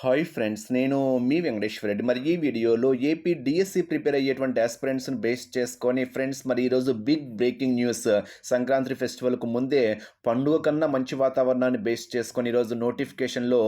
Hi friends నేను మీ వెంకటేశ్వర రెడ్డి. మరి ఈ వీడియోలో ఏపీ డిఎస్సి ప్రిపేర్ అయ్యేటువంటి ఆస్పిరెంట్స్ని బేస్ చేసుకొని ఫ్రెండ్స్ మరి ఈరోజు బిగ్ బ్రేకింగ్ న్యూస్ సంక్రాంతి ఫెస్టివల్కు ముందే పండుగ కన్నా మంచి వాతావరణాన్ని బేస్ చేసుకొని ఈరోజు నోటిఫికేషన్లో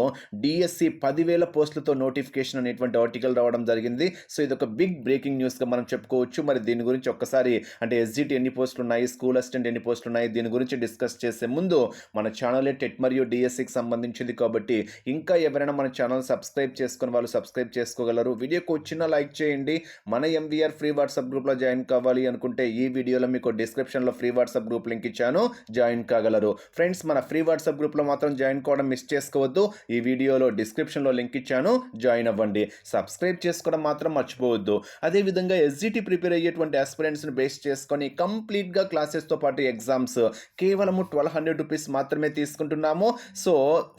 డిఎస్సి పదివేల పోస్టులతో నోటిఫికేషన్ అనేటువంటి ఆర్టికల్ రావడం జరిగింది. సో ఇది ఒక బిగ్ బ్రేకింగ్ న్యూస్గా మనం చెప్పుకోవచ్చు. మరి దీని గురించి ఒక్కసారి అంటే ఎస్జిటి ఎన్ని పోస్టులు ఉన్నాయి స్కూల్ అసిస్టెంట్ ఎన్ని పోస్టులు ఉన్నాయి దీని గురించి డిస్కస్ చేసే ముందు మన ఛానల్ టెట్ మరియు డిఎస్సికి సంబంధించింది కాబట్టి ఇంకా ఎవరైనా మన ఛానల్ సబ్స్క్రైబ్ చేసుకుని వాళ్ళు సబ్స్క్రైబ్ చేసుకోగలరు. వీడియోకి వచ్చిన లైక్ చేయండి. మన ఎంవీఆర్ ఫ్రీ వాట్సాప్ గ్రూప్లో జాయిన్ కావాలి అనుకుంటే ఈ వీడియోలో మీకు డిస్క్రిప్షన్లో ఫ్రీ వాట్సాప్ గ్రూప్ లింక్ ఇచ్చాను. జాయిన్ కాగలరు. ఫ్రెండ్స్ మన ఫ్రీ వాట్సాప్ గ్రూప్లో మాత్రం జాయిన్ కావడం మిస్ చేసుకోవద్దు. ఈ వీడియోలో డిస్క్రిప్షన్లో లింక్ ఇచ్చాను. జాయిన్ అవ్వండి. సబ్స్క్రైబ్ చేసుకోవడం మాత్రం మర్చిపోవద్దు. అదేవిధంగా ఎస్జిటి ప్రిపేర్ అయ్యేటువంటి ఆస్పిరెంట్స్ని బేస్ చేసుకొని కంప్లీట్గా క్లాసెస్తో పాటు ఎగ్జామ్స్ కేవలము ట్వెల్వ్ హండ్రెడ్ రూపీస్ మాత్రమే తీసుకుంటున్నాము. సో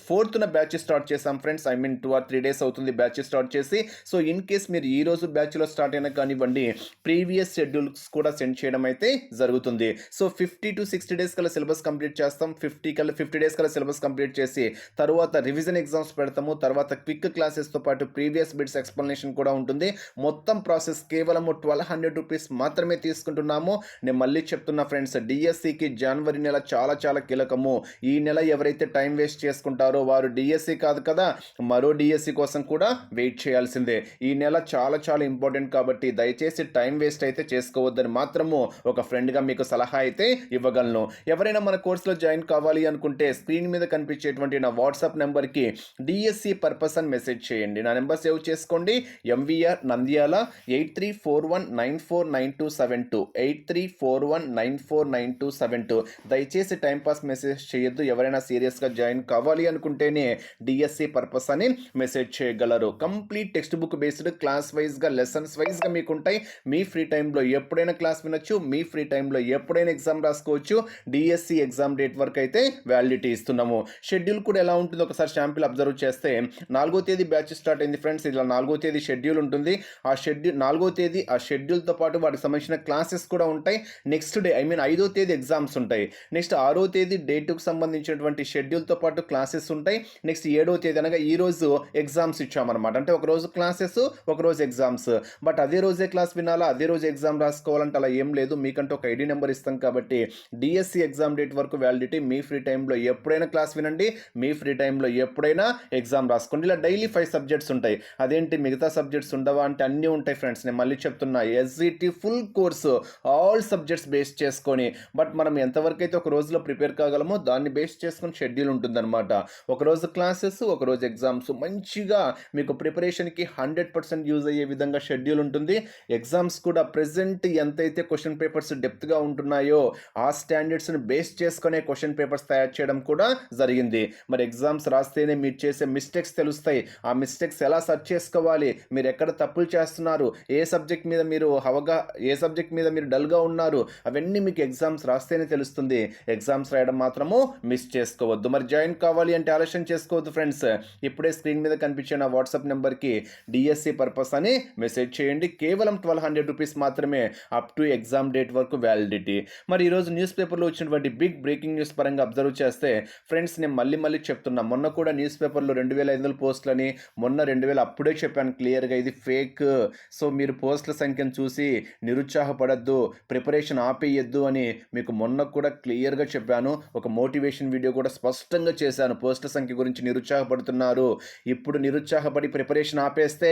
ఫోర్త్న బ్యాచ్ స్టార్ట్ చేసాం friends I mean two or three days అవుతుంది బ్యాచ్ స్టార్ట్ చేసి. సో ఇన్ కేస్ మీరు ఈ రోజు బ్యాచ్లో స్టార్ట్ అయినా కానివ్వండి ప్రీవియస్ షెడ్యూల్స్ కూడా సెండ్ చేయడం అయితే జరుగుతుంది. So fifty to sixty days కల్లా సిలబస్ కంప్లీట్ చేస్తాం. ఫిఫ్టీ కల్లా ఫిఫ్టీ డేస్ కల్లా సిలబస్ కంప్లీట్ చేసి తర్వాత రివిజన్ ఎగ్జామ్స్ పెడతాము. తర్వాత క్విక్ క్లాసెస్తో పాటు ప్రీవియస్ బిట్స్ ఎక్స్ప్లెనేషన్ కూడా ఉంటుంది. మొత్తం ప్రాసెస్ కేవలం ట్వెల్వ్ హండ్రెడ్ రూపీస్ మాత్రమే తీసుకుంటున్నాము. నేను మళ్ళీ చెప్తున్నా ఫ్రెండ్స్ డిఎస్సికి జనవరి నెల చాలా చాలా కీలకము. ఈ నెల ఎవరైతే టైం వేస్ట్ చేసుకుంటారో వారు డిఎస్సి కాదు కదా మరో డిఎస్సి కోసం కూడా వెయిట్ చేయాల్సిందే. ఈ నెల చాలా చాలా ఇంపార్టెంట్ కాబట్టి దయచేసి టైం వేస్ట్ అయితే చేసుకోవద్దని మాత్రము ఒక ఫ్రెండ్గా మీకు సలహా అయితే ఇవ్వగలను. ఎవరైనా మన కోర్సులో జాయిన్ కావాలి అనుకుంటే స్క్రీన్ మీద కనిపించేటువంటి నా వాట్సాప్ నెంబర్కి డిఎస్సి పర్పస్ అని మెసేజ్ చేయండి. నా నెంబర్ సేవ్ చేసుకోండి. MVR Nandyal eight three four one nine four nine two seven two. Eight three four one nine four nine two seven two. దయచేసి టైంపాస్ మెసేజ్ చేయొద్దు. ఎవరైనా సీరియస్గా జాయిన్ కావాలి అనుకుంటేనే డిఎస్సి పర్పస్ అని మెసేజ్ చేయగలరు. Complete text book based class వైజ్గా lessons వైజ్గా మీకు ఉంటాయి మీ ఫ్రీ టైంలో ఎప్పుడైనా క్లాస్ వినొచ్చు. మీ ఫ్రీ టైంలో ఎప్పుడైనా ఎగ్జామ్ రాసుకోవచ్చు. డిఎస్సి ఎగ్జామ్ డేట్ వరకు అయితే వ్యాలిడిటీ ఇస్తున్నాము. షెడ్యూల్ కూడా ఎలా ఉంటుందో ఒకసారి శాంపిల్ అబ్జర్వ్ చేస్తే నాలుగో తేదీ బ్యాచ్ స్టార్ట్ అయింది ఫ్రెండ్స్. ఇలా నాలుగో తేదీ షెడ్యూల్ ఉంటుంది. ఆ షెడ్యూల్ నాలుగో తేదీ ఆ షెడ్యూల్తో పాటు వాటికి సంబంధించిన క్లాసెస్ కూడా ఉంటాయి. నెక్స్ట్ డే ఐ మీన్ ఐదో తేదీ ఎగ్జామ్స్ ఉంటాయి. నెక్స్ట్ ఆరో తేదీ డేట్కు సంబంధించినటువంటి షెడ్యూల్తో పాటు క్లాసెస్ ఉంటాయి. నెక్స్ట్ ఏడో తేదీ అనగా ఈరోజు ఎగ్జామ్స్ ఇచ్చామన్నమాట. అంటే ఒక రోజు క్లాసెస్ ఒక రోజు ఎగ్జామ్స్ బట్ అదే రోజే క్లాస్ వినాలా? అదే రోజు ఎగ్జామ్ రాసుకోవాలంటే అలా ఏం లేదు. మీకంటే ఒక ఐడి నెంబర్ ఇస్తాం కాబట్టి డిఎస్సి ఎగ్జామ్ డేట్ వరకు వ్యాలిడిటీ మీ ఫ్రీ టైంలో ఎప్పుడైనా క్లాస్ వినండి. మీ ఫ్రీ టైంలో ఎప్పుడైనా ఎగ్జామ్ రాసుకోండి. ఇలా డైలీ ఫైవ్ సబ్జెక్ట్స్ ఉంటాయి. అదేంటి? మిగతా సబ్జెక్ట్స్ ఉండవా అంటే అన్నీ ఉంటాయి ఫ్రెండ్స్ నేను మళ్ళీ చెప్తున్నా SGT full course all subjects base చేసుకొని బట్ మనం ఎంతవరకు అయితే ఒక రోజులో ప్రిపేర్ కాగలమో దాన్ని బేస్ చేసుకుని షెడ్యూల్ ఉంటుందన్నమాట. ఒక రోజు క్లాసెస్ ఒక రోజు ఎగ్జామ్స్ మంచిగా మీకు ప్రిపరేషన్కి హండ్రెడ్ పర్సెంట్ యూజ్ అయ్యే విధంగా షెడ్యూల్ ఉంటుంది. ఎగ్జామ్స్ కూడా ప్రజెంట్ ఎంతైతే క్వశ్చన్ పేపర్స్ డెప్త్గా ఉంటున్నాయో ఆ స్టాండర్డ్స్ని బేస్ చేసుకునే క్వశ్చన్ పేపర్స్ తయారు చేయడం కూడా జరిగింది. మరి ఎగ్జామ్స్ రాస్తేనే మీరు చేసే మిస్టేక్స్ తెలుస్తాయి. ఆ మిస్టేక్స్ ఎలా సర్చ్ చేసుకోవాలి? మీరు ఎక్కడ తప్పులు చేస్తున్నారు? ఏ సబ్జెక్ట్ మీద మీరు హవగా ఏ సబ్జెక్ట్ మీద మీరు డల్గా ఉన్నారు? అవన్నీ మీకు ఎగ్జామ్స్ రాస్తేనే తెలుస్తుంది. ఎగ్జామ్స్ రాయడం మాత్రము మిస్ చేసుకోవద్దు. మరి జాయిన్ కావాలి అంటే ఆలస్యం చేసుకోవద్దు ఫ్రెండ్స్. ఇప్పుడే స్క్రీన్ మీద కనిపించే నా వాట్సాప్ నెంబర్కి డిఎస్సి పర్పస్ అని మెసేజ్ చేయండి. కేవలం ట్వెల్వ్ హండ్రెడ్ రూపీస్ మాత్రమే అప్ టు ఎగ్జామ్ డేట్ వరకు వ్యాలిడిటీ. మరి ఈరోజు న్యూస్ పేపర్లో వచ్చినటువంటి బిగ్ బ్రేకింగ్ న్యూస్ పరంగా అబ్జర్వ్ చేస్తే ఫ్రెండ్స్ నేను మళ్ళీ మళ్ళీ చెప్తున్నా మొన్న కూడా న్యూస్ పేపర్లో రెండు వేల ఐదు వందల పోస్టులని మొన్న రెండు వేల అప్పుడే చెప్పాను క్లియర్గా ఇది ఫేక్. సో మీరు పోస్టుల సంఖ్యను చూసి నిరుత్సాహపడద్దు ప్రిపరేషన్ ఆపేయద్దు అని మీకు మొన్న కూడా క్లియర్గా చెప్పాను. ఒక మోటివేషన్ వీడియో కూడా స్పష్టంగా చేశాను. పోస్టుల సంఖ్య గురించి నిరుత్సాహపడుతున్నారు. ఇప్పుడు నిరుత్సాహపడి ప్రిపరేషన్ ఆపేస్తే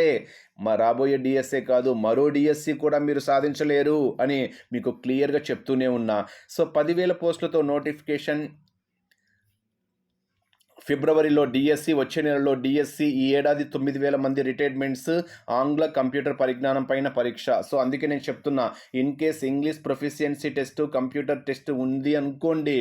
మా రాబోయే డిఎస్ఏ కాదు మరో డిఎస్సి కూడా మీరు సాధించలేరు అని మీకు క్లియర్గా చెప్తూనే ఉన్నా. సో పదివేల పోస్టులతో నోటిఫికేషన్ ఫిబ్రవరిలో డిఎస్సి వచ్చే నెలలో డిఎస్సి ఈ ఏడాది తొమ్మిది వేల మంది రిటైర్మెంట్స్ ఆంగ్ల కంప్యూటర్ పరిజ్ఞానం పైన పరీక్ష. సో అందుకే నేను చెప్తున్నా in case English proficiency test computer test ఉంది అనుకోండి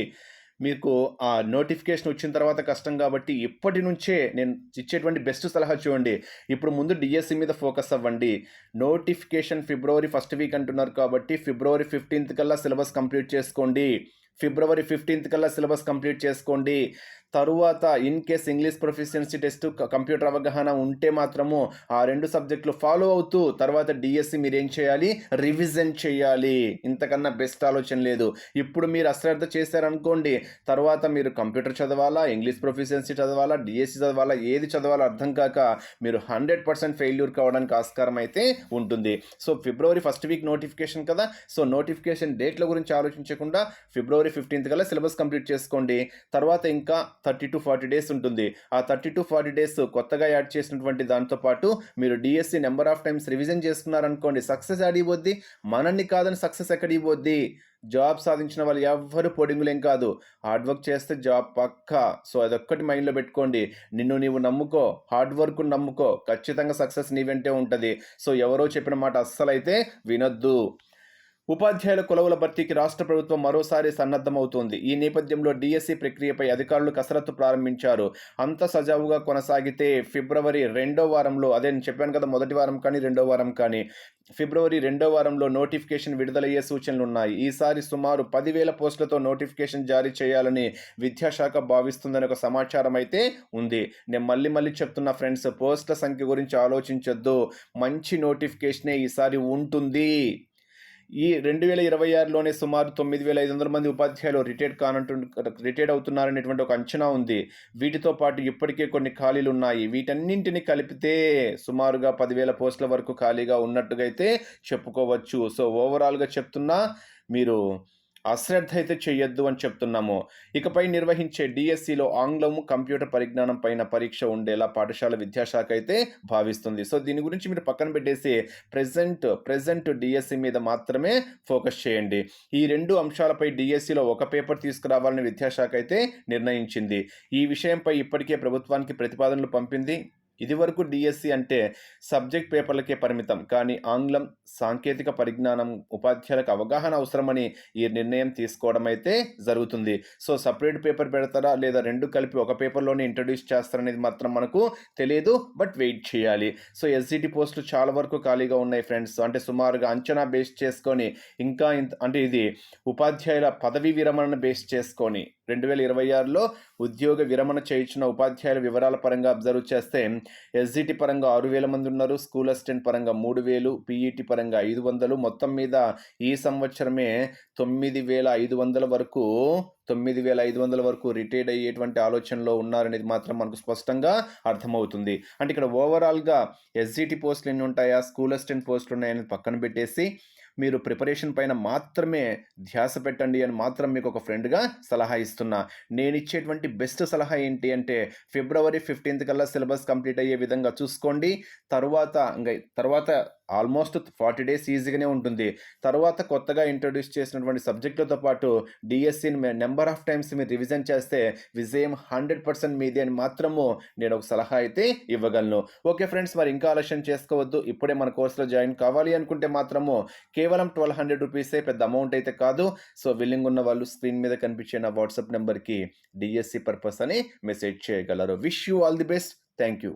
మీకు ఆ నోటిఫికేషన్ వచ్చిన తర్వాత కష్టం కాబట్టి ఇప్పటి నుంచే నేను ఇచ్చేటువంటి బెస్ట్ సలహా చూడండి. ఇప్పుడు ముందు డిఎస్సి మీద ఫోకస్ అవ్వండి. నోటిఫికేషన్ ఫిబ్రవరి ఫస్ట్ వీక్ అంటున్నారు కాబట్టి ఫిబ్రవరి ఫిఫ్టీన్త్ కల్లా సిలబస్ కంప్లీట్ చేసుకోండి. ఫిబ్రవరి ఫిఫ్టీన్త్ కల్లా సిలబస్ కంప్లీట్ చేసుకోండి. తరువాత in case English proficiency test computer అవగాహన ఉంటే మాత్రము ఆ రెండు సబ్జెక్టులు ఫాలో అవుతూ తర్వాత డిఎస్సి మీరు ఏం చేయాలి? రివిజన్ చేయాలి. ఇంతకన్నా బెస్ట్ ఆలోచన లేదు. ఇప్పుడు మీరు అశ్రద్ధ చేశారనుకోండి తర్వాత మీరు కంప్యూటర్ చదవాలా ఇంగ్లీష్ ప్రొఫిషియన్సీ చదవాలా డిఎస్సి చదవాలా ఏది చదవాలో అర్థం కాక మీరు హండ్రెడ్ పర్సెంట్ ఫెయిల్యూర్ కావడానికి ఆస్కారం అయితే ఉంటుంది. So February first week notification కదా? సో నోటిఫికేషన్ డేట్ల గురించి ఆలోచించకుండా ఫిబ్రవరి ఫిఫ్టీన్త్ కల్లా సిలబస్ కంప్లీట్ చేసుకోండి. తర్వాత ఇంకా థర్టీ టు ఫార్టీ డేస్ ఉంటుంది. ఆ థర్టీ టు ఫార్టీ డేస్ కొత్తగా యాడ్ చేసినటువంటి దాంతోపాటు మీరు DSC number of times revision చేసుకున్నారనుకోండి success ఆడిపోద్ది మనల్ని కాదని సక్సెస్ ఎక్కడిపోద్ది జాబ్ సాధించిన వాళ్ళు ఎవ్వరు పొడింగులేం కాదు. హార్డ్ వర్క్ చేస్తే జాబ్ పక్కా. సో అదొక్కటి మైండ్లో పెట్టుకోండి. నిన్ను నీవు నమ్ముకో. హార్డ్ వర్క్ నమ్ముకో. ఖచ్చితంగా సక్సెస్ నీ వెంటే ఉంటుంది. సో ఎవరో చెప్పిన మాట అస్సలైతే వినొద్దు. ఉపాధ్యాయుల కొలవుల భర్తీకి రాష్ట్ర ప్రభుత్వం మరోసారి సన్నద్ధమవుతోంది. ఈ నేపథ్యంలో డిఎస్సి ప్రక్రియపై అధికారులు కసరత్తు ప్రారంభించారు. అంత సజావుగా కొనసాగితే ఫిబ్రవరి రెండో వారంలో అదే నేను చెప్పాను కదా మొదటి వారం కానీ రెండో వారం కానీ ఫిబ్రవరి రెండో వారంలో నోటిఫికేషన్ విడుదలయ్యే సూచనలు ఉన్నాయి ఈసారి సుమారు పదివేల పోస్టులతో నోటిఫికేషన్ జారీ చేయాలని విద్యాశాఖ భావిస్తుందని ఒక సమాచారం అయితే ఉంది. నేను మళ్ళీ మళ్ళీ చెప్తున్నా ఫ్రెండ్స్ పోస్టుల సంఖ్య గురించి ఆలోచించొద్దు. మంచి నోటిఫికేషనే ఈసారి ఉంటుంది. ఈ రెండు వేల ఇరవై ఆరులోనే సుమారు తొమ్మిది వేల ఐదు వందల మంది ఉపాధ్యాయులు రిటైర్డ్ కానంటు రిటైర్డ్ అవుతున్నారనేటువంటి ఒక అంచనా ఉంది. వీటితో పాటు ఇప్పటికే కొన్ని ఖాళీలు ఉన్నాయి. వీటన్నింటిని కలిపితే సుమారుగా పదివేల పోస్టుల వరకు ఖాళీగా ఉన్నట్టుగా అయితే చెప్పుకోవచ్చు. సో ఓవరాల్గా చెప్తున్నా మీరు అశ్రద్ధ అయితే చేయొద్దు అని చెప్తున్నాము. ఇకపై నిర్వహించే డిఎస్సిలో ఆంగ్లము కంప్యూటర్ పరిజ్ఞానం పైన పరీక్ష ఉండేలా పాఠశాల విద్యాశాఖ అయితే భావిస్తుంది. సో దీని గురించి మీరు పక్కన పెట్టేసి ప్రెజెంట్ ప్రజెంట్ డిఎస్సి మీద మాత్రమే ఫోకస్ చేయండి. ఈ రెండు అంశాలపై డిఎస్సిలో ఒక పేపర్ తీసుకురావాలని విద్యాశాఖ అయితే నిర్ణయించింది. ఈ విషయంపై ఇప్పటికే ప్రభుత్వానికి ప్రతిపాదనలు పంపింది ఇదివరకు డిఎస్సి అంటే సబ్జెక్ట్ పేపర్లకే పరిమితం కానీ ఆంగ్లం సాంకేతిక పరిజ్ఞానం ఉపాధ్యాయులకు అవగాహన అవసరమని ఈ నిర్ణయం తీసుకోవడం అయితే జరుగుతుంది. సో సపరేట్ పేపర్ పెడతారా లేదా రెండు కలిపి ఒక పేపర్లోనే ఇంట్రడ్యూస్ చేస్తారనేది మాత్రం మనకు తెలియదు బట్ వెయిట్ చేయాలి. సో ఎస్జిటి పోస్టులు చాలా వరకు ఖాళీగా ఉన్నాయి ఫ్రెండ్స్. అంటే సుమారుగా అంచనా బేస్ చేసుకొని ఇంకా ఇంత అంటే ఇది ఉపాధ్యాయుల పదవీ విరమణను బేస్ చేసుకొని రెండు వేల ఇరవై ఆరులో ఉద్యోగ విరమణ చేయించిన ఉపాధ్యాయుల వివరాల పరంగా అబ్జర్వ్ చేస్తే ఎస్జిటి పరంగా ఆరు వేల మంది ఉన్నారు స్కూల్ అసిస్టెంట్ పరంగా మూడు వేలు పీఈటీ పరంగా ఐదు వందలు. మొత్తం మీద ఈ సంవత్సరమే తొమ్మిది వేల ఐదు వందల వరకు తొమ్మిది వేల ఐదు వందల వరకు రిటైర్డ్ అయ్యేటువంటి ఆలోచనలో ఉన్నారనేది మాత్రం మనకు స్పష్టంగా అర్థమవుతుంది. అంటే ఇక్కడ ఓవరాల్గా ఎస్జిటి పోస్టులు ఎన్ని ఉంటాయా స్కూల్ అసిస్టెంట్ పోస్టులు ఉన్నాయని పక్కన పెట్టేసి మీరు ప్రిపరేషన్ పైన మాత్రమే ధ్యాస పెట్టండి అని మాత్రం మీకు ఒక ఫ్రెండ్గా సలహా ఇస్తున్నా. నేను ఇచ్చేటువంటి బెస్ట్ సలహా ఏంటి అంటే ఫిబ్రవరి ఫిఫ్టీన్త్ కల్లా సిలబస్ కంప్లీట్ అయ్యే విధంగా చూసుకోండి. తర్వాత ఇంకా తర్వాత ఆల్మోస్ట్ ఫార్టీ డేస్ ఈజీగానే ఉంటుంది. తర్వాత కొత్తగా ఇంట్రడ్యూస్ చేసినటువంటి సబ్జెక్టులతో పాటు డిఎస్సిని నెంబర్ ఆఫ్ టైమ్స్ మీరు రివిజన్ చేస్తే విజయం హండ్రెడ్ పర్సెంట్ మీదే అని మాత్రము నేను ఒక సలహా అయితే ఇవ్వగలను. ఓకే ఫ్రెండ్స్ మరి ఇంకా ఆలస్యం చేసుకోవద్దు. ఇప్పుడే మన కోర్సులో జాయిన్ కావాలి అనుకుంటే మాత్రము కే కేవలం ట్వెల్వ్ హండ్రెడ్ రూపీసే పెద్ద అమౌంట్ అయితే కాదు. సో విల్లింగ్ ఉన్న వాళ్ళు స్క్రీన్ మీద కనిపించే నా వాట్సాప్ నెంబర్కి డిఎస్సి పర్పస్ అని మెసేజ్ చేయగలరు. Wish you all the best thank you